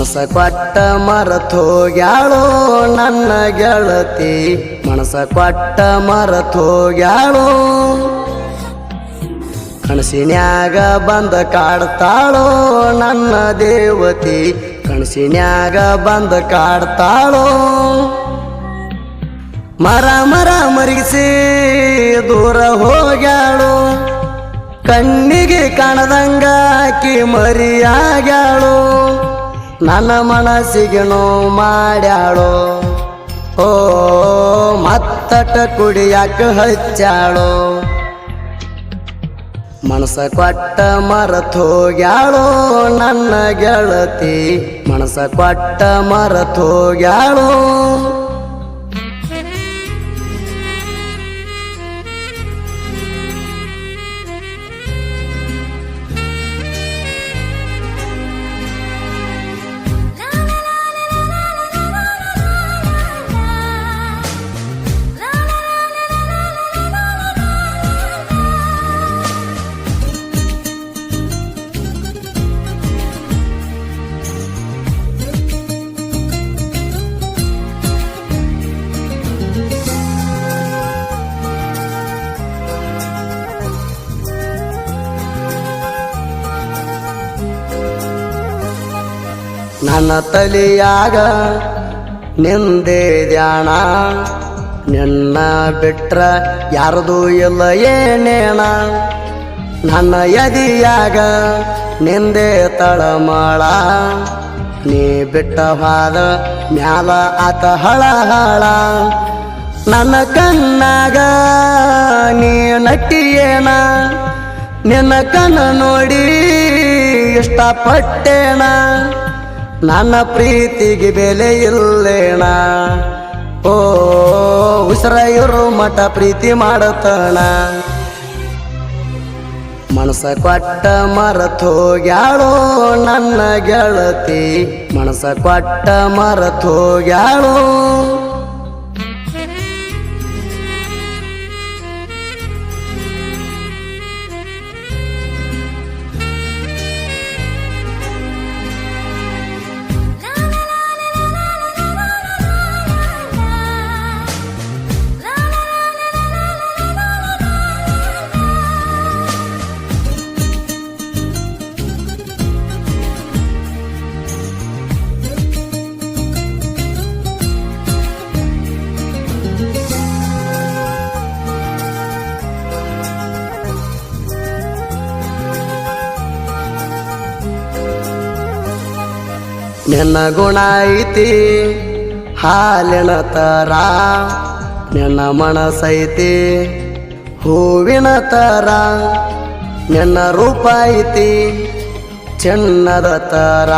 ಮನಸ ಕೊಟ್ಟ ಮರತ್ ಹೋಗ್ಯಾಳೋ ನನ್ನ ಗೆಳತಿ. ಮನಸ ಕೊಟ್ಟ ಮರತ್ ಹೋಗ್ಯಾಳೋ. ಕಣಸಿನ್ಯಾಗ ಬಂದ ಕಾಡ್ತಾಳೋ ನನ್ನ ದೇವತಿ. ಕಣಸಿನ್ಯಾಗ ಬಂದ ಕಾಡ್ತಾಳೋ. ಮರ ಮರ ಮರಿಸಿ ದೂರ ಹೋಗ್ಯಾಳೋ. ಕಣ್ಣಿಗೆ ಕಾಣದಂಗಾಕಿ ಮರಿಯಾಗ್ಯಾಳು. ನನ್ನ ಮನಸ್ಸಿಗೆ ಮಾಡ್ಯಾಳು? ಓ, ಮತ್ತಟ ಕುಡಿಯಾಕ ಹಚ್ಚಾಳೋ ಮನಸ ಕೊಟ್ಟ ಮರತ್ ನನ್ನ ಗೆಳತಿ? ಮನಸ ಕೊಟ್ಟ ಮರತ್ ನನ್ನ ತಲಿಯಾಗ ನಿಂದೆ ಧ್ಯಾನ. ನಿನ್ನ ಬಿಟ್ರ ಯಾರದು ಇಲ್ಲ ಏನೇನ. ನನ್ನ ಎದಿಯಾಗ ನಿಂದೆ ತಳಮಳ. ನೀ ಬಿಟ್ಟವಾದ ಮ್ಯಾಲ ಆತ ಹಳ ಹಳ ನನ್ನ ಕಣ್ಣಾಗ ನೀ ನಟ್ಟಿಯೇನ. ನಿನ್ನ ಕಣ್ಣ ನೋಡಿ ಇಷ್ಟಪಟ್ಟೇಣ ನನ್ನ ಪ್ರೀತಿಗೆ ಬೆಲೆ ಇಲ್ಲೇಣ. ಓ ಉಸಿರ ಮಠ ಪ್ರೀತಿ ಮಾಡತಣ ಮನಸ ಕೊಟ್ಟ ಮರತೋ ಗ್ಯಾಳೋ ನನ್ನ ಗೆಳತಿ. ಮನಸ ಕೊಟ್ಟ ಮರತೋ ಹೋಗ್ಯಾಳೋ ನಿನ್ನ ಗುಣ ಐತಿ, ಹಾಲಿನ ತರ. ನಿನ್ನ ಮನಸೈತಿ, ಹೂವಿನ ತರ. ನಿನ್ನ ರೂಪ ಐತಿ, ಚೆನ್ನದ ತರ.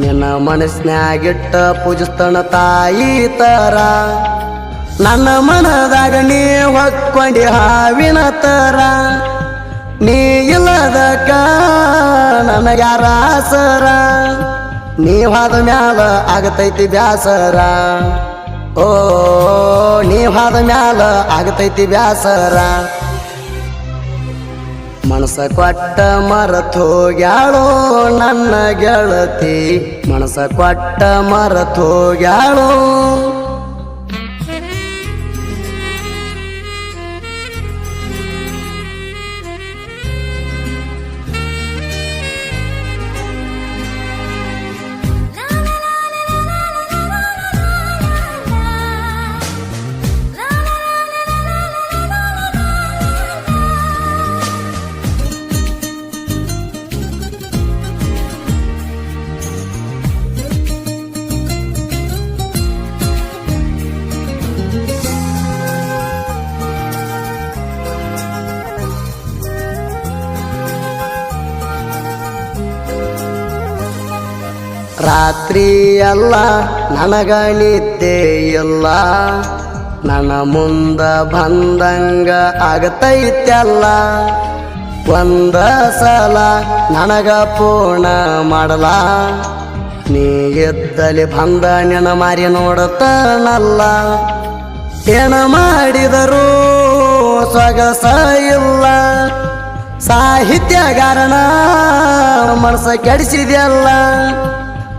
ನಿನ್ನ ಮನಸ್ನ್ಯಾಗಿಟ್ಟ ಪೂಜಿಸ್ತಣ ತಾಯಿ ತರ. ನನ್ನ ಮನದಾಗ ನೀ ಹೊಕ್ಕೊಂಡಿ ಹಾವಿನ ತರ. ನೀ ಇಲ್ಲದಕ್ಕ ನನಗ್ಯಾರ ಆಸರ ನೀ ಹಾದ ಮ್ಯಾಲ ಆಗತೈತಿ ಬ್ಯಾಸರ. ಓ ನೀ ಹಾದ ಮ್ಯಾಲ ಆಗತೈತಿ ಬ್ಯಾಸರ. ಮನಸ ಕೊಟ್ಟ ಮರತ್ ಹೋಗ್ಯಾಳೋ ನನ್ನ ಗೆಳತಿ. ಮನಸ ಕೊಟ್ಟ ಮರತ್ ಹೋಗ್ಯಾಳೋ ರಾತ್ರಿ ಎಲ್ಲ ನನಗ ಇಲ್ಲ ನನ್ನ ಮುಂದ ಬಂದಂಗ ಆಗತೈತ್ಯಲ್ಲ. ಒಂದ ಸಲ ನನಗ ಪೂರ್ಣ ಮಾಡಲ ನೀ ಎದ್ದಲಿ ಬಂದ ನೆನ ಮಾರಿ ನೋಡತನಲ್ಲ. ಏನ ಮಾಡಿದರೂ ಸೊಗಸ ಇಲ್ಲ. ಸಾಹಿತ್ಯಗಾರನ ಮನಸ್ಸ ಕೆಡಿಸಿದೆಯಲ್ಲ.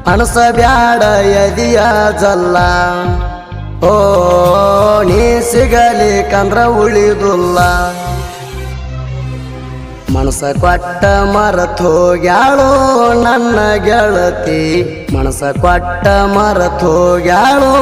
ಅಣಸಬ್ಯಾಡ ಎದಿಯ ಜಲ್ಲ. ಓ, ನೀ ಸಿಗಲಿಕಂದ್ರ ಉಳಿದುಲ್ಲ. ಮನಸ ಕೊಟ್ಟ ಮರತ್ ನನ್ನ ಗೆಳತಿ. ಮನಸ ಕೊಟ್ಟ ಮರತ್ ಹೋಗ್ಯಾಳೋ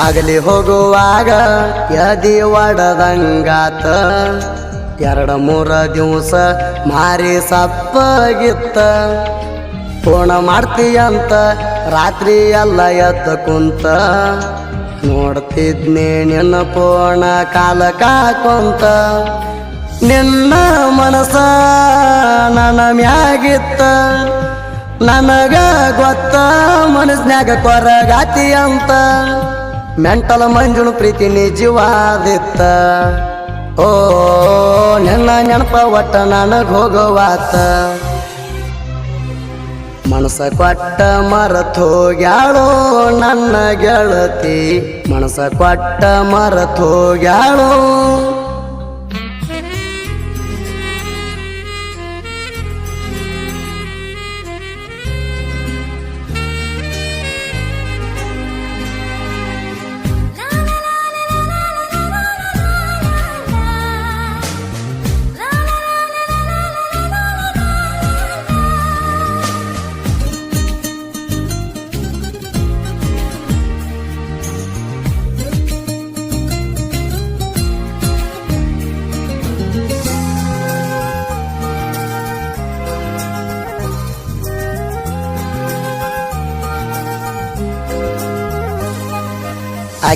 ಆಗಲಿ ಹೋಗುವಾಗ ಯದಿ ಒಡದಂಗಾತ. ಎರಡ ಮೂರ ದಿವಸ ಮಾರಿ ಸಪ್ಪಗಿತ್ತ. ಫೋನ ಮಾಡ್ತೀಯಂತ, ರಾತ್ರಿ ಎಲ್ಲ ಎದ್ದ ಕುಂತ. ನೋಡ್ತಿದ್ನಿ ನಿನ್ನ ಪೋಣ ಕಾಲ ಕಾಕೊಂತ. ನಿನ್ನ ಮನಸ ನನ್ನ ಮ್ಯಾಗಿತ್ತ. ನನಗ ಗೊತ್ತ ಮನಸ್ನ್ಯಾಗ ಕೊರಗಾತಿ ಅಂತ ಮೆಂಟಲ್ ಮಂಜುಣ ಪ್ರೀತಿ ನಿಜವಾದಿತ್ತ. ಓ, ನಿನ್ನ ನೆನಪ ಒಟ್ಟ ನನಗ ಹೋಗುವಾತ. ಮನಸ ಕೊಟ್ಟ ಮರತ್ ಹೋಗ್ಯಾಳೋ ನನ್ನ ಗೆಳತಿ. ಮನಸ ಕೊಟ್ಟ ಮರತ್ ಹೋಗ್ಯಾಳೋ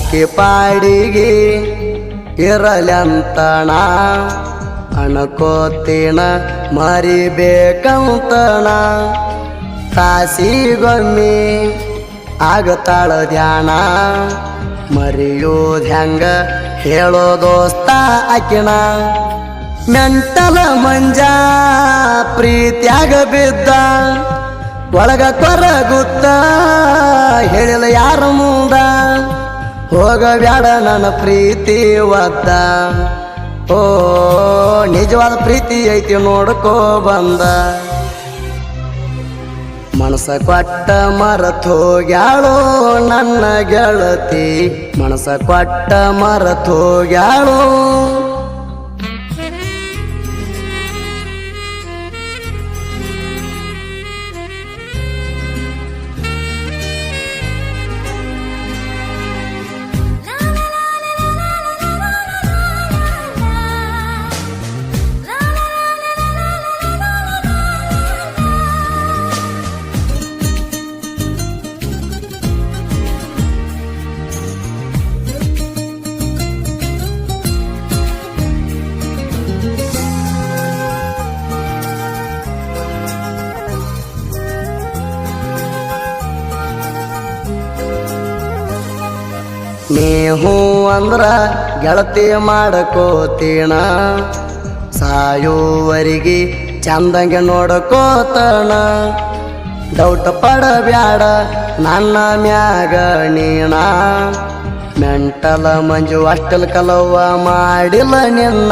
ಆಕೆ ಪಾಡಿಗೆ ಇರಲಂತಣ. ಅಣಕೋತಿನ ಮರಿಬೇಕಂತಣ. ತಾಸಿಗೊಮ್ಮೆ ಆಗತಾಳ ಧ್ಯಾನ. ಮರಿಯೋದ್ ಹೆಂಗ ಹೇಳೋ ದೋಸ್ತ ಆಕಿನ. ಮೆಂಟಲ ಮಂಜ ಪ್ರೀತಿಯಾಗ ಬಿದ್ದ. ಒಳಗ ಕೊರಗುತ್ತ ಹೇಳಿಲ್ಲ ಯಾರು ಮುಂದ. ಹೋಗಬ್ಯಾಡ ನನ್ನ ಪ್ರೀತಿ ಒದ್ದ. ಓ, ನಿಜವಾದ ಪ್ರೀತಿ ಐತಿ ನೋಡ್ಕೋ ಬಂದ. ಮನಸ ಕೊಟ್ಟ ಮರತ್ ಹೋಗ್ಯಾಳೋ ನನ್ನ ಗೆಳತಿ. ಮನಸ ಕೊಟ್ಟ ಮರತ್ ಹೋಗ್ಯಾಳೋ ನೀ ಹೂ ಅಂದ್ರ ಗೆಳತಿ ಮಾಡಕೋತೀಣ. ಸಾಯೋವರಿಗೆ ಚಂದಂಗೆ ನೋಡಕೋತಣ. ಡೌಟ್ ಪಡಬ್ಯಾಡ, ನನ್ನ ಮ್ಯಾಗ ನೀಣ. ಮೆಂಟಲ ಮಂಜು ಅಷ್ಟಲ್ ಕಲವ ಮಾಡಿಲ್ಲ ನಿನ್ನ.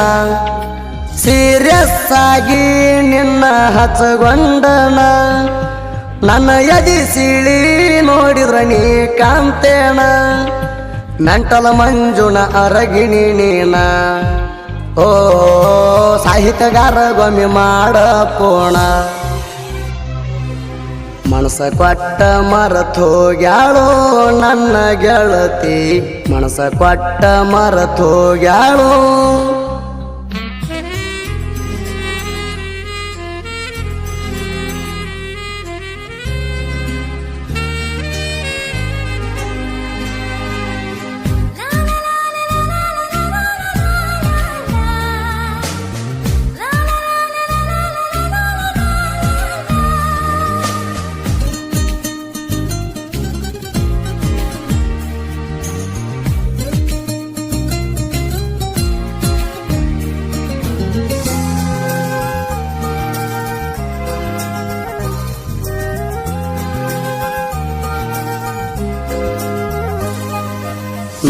ಸೀರಿಯಸ್ ಆಗಿ ನಿನ್ನ ಹಚ್ಚಗೊಂಡನ ನನ್ನ ಎದಿ ಸಿಳಿ ನೋಡಿದ್ರ ನೀ ಕಾಂತೇಣ ಮೆಂಟಲ ಮಂಜುನ ಅರಗಿಣಿ ನೀನ. ಓ, ಸಾಹಿತ್ಯಗಾರ ಗೊಮ್ಮೆ ಮಾಡ ಪೋಣ ಮನಸ ಕೊಟ್ಟ ಮರತೋ ಹೋಗ್ಯಾಳೋ ನನ್ನ ಗೆಳತಿ. ಮನಸ ಕೊಟ್ಟ ಮರತ್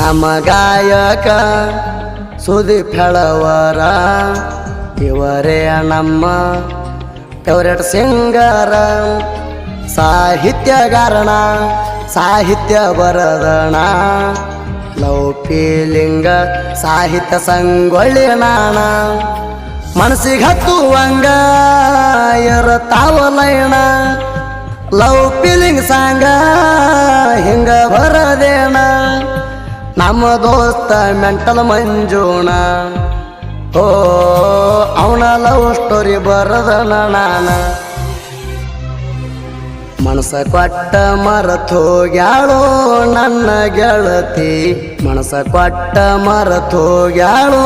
ನಮ್ಮ ಗಾಯಕ ಸುದೀಪ್ ಹೇಳವರ ಇವರೇ ನಮ್ಮ ಫೇವ್ರೆಟ್ ಸಿಂಗರ ಸಾಹಿತ್ಯಗಾರಣ ಸಾಹಿತ್ಯ ಬರದಣ, ಲವ್ ಫೀಲಿಂಗ ಸಾಹಿತ್ಯ ಸಂಗೊಳ್ಳಿ ನಾಣ ಮನಸ್ಸಿಗೆ ಹತ್ತುವಂಗ ಇರತಾವಲೈಣ ಲವ್ ಫೀಲಿಂಗ್ ಸಾಂಗ ಹಿಂಗ ಬರದೇಣ ನಮ್ಮ ದೋಸ್ತ, ಮೆಂಟಲ್ ಮಂಜುಣ ಓ, ಅವನ ಲವ್ ಸ್ಟೋರಿ ಬರದನ ನಾನ. ಮನಸ ಕೊಟ್ಟ ಮರತೋಗ್ಯಾಳೋ ನನ್ನ ಗೆಳತಿ. ಮನಸ ಕೊಟ್ಟ ಮರತೋಗ್ಯಾಳೋ